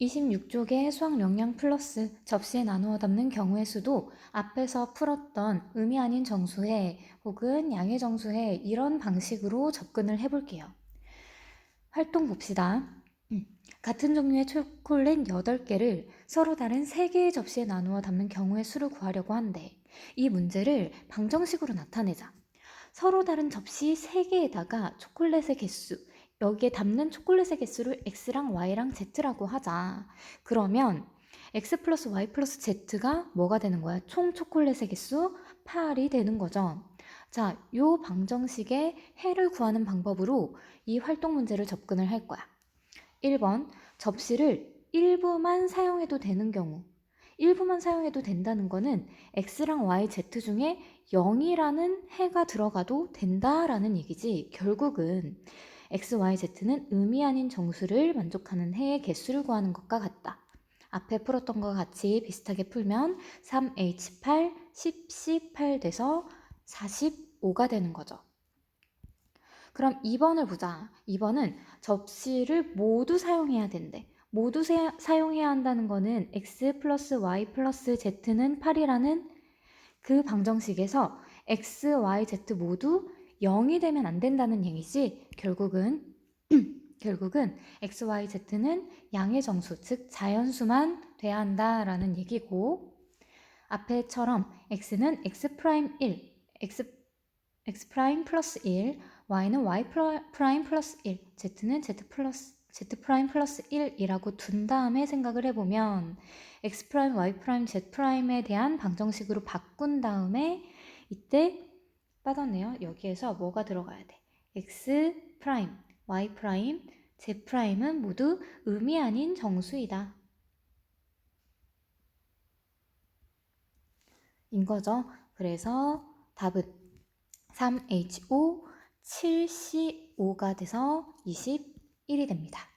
26쪽의 수학 용량 플러스 접시에 나누어 담는 경우의 수도 앞에서 풀었던 음이 아닌 정수해 혹은 양의 정수해 이런 방식으로 접근을 해볼게요. 활동 봅시다. 음, 같은 종류의 초콜릿 8개를 서로 다른 3개의 접시에 나누어 담는 경우의 수를 구하려고 한대. 이 문제를 방정식으로 나타내자. 서로 다른 접시 3개에다가 초콜릿의 개수, 여기에 담는 초콜릿의 개수를 x랑 y랑 z라고 하자. 그러면 x 플러스 y 플러스 z가 뭐가 되는 거야? 총 초콜릿의 개수 8이 되는 거죠. 자, 요 방정식의 해를 구하는 방법으로 이 활동 문제를 접근을 할 거야. 1번, 접시를 일부만 사용해도 되는 경우. 일부만 사용해도 된다는 거는 x랑 y, z 중에 0이라는 해가 들어가도 된다라는 얘기지. 결국은 x, y, z는 의미 아닌 정수를 만족하는 해의 개수를 구하는 것과 같다. 앞에 풀었던 것과 같이 비슷하게 풀면 3h8, 10c8 돼서 45가 되는 거죠. 그럼 2번을 보자. 2번은 접시를 모두 사용해야 된대. 모두 세- 사용해야 한다는 거는 x 플러스 y 플러스 z는 8이라는 그 방정식에서 x, y, z 모두 0이 되면 안 된다는 얘기지. 결국은 결국은 x, y, z는 양의 정수, 즉 자연수만 돼야 한다라는 얘기고 앞에처럼 x는 x 프라임 1, x x 프라임 플러스 1, y는 y 프라- 프라임 플러스 1, z는 z 플러스 z 프라임 플러스 1이라고 둔 다음에 생각을 해보면 x 프라임, y 프라임, z 프라임에 대한 방정식으로 바꾼 다음에 이때 빠졌네요. 여기에서 뭐가 들어가야 돼? x 프라임, y 프라임, z 프라임은 모두 의미 아닌 정수이다. 인 거죠. 그래서 답은 3HO 7CO5가 돼서 21이 됩니다.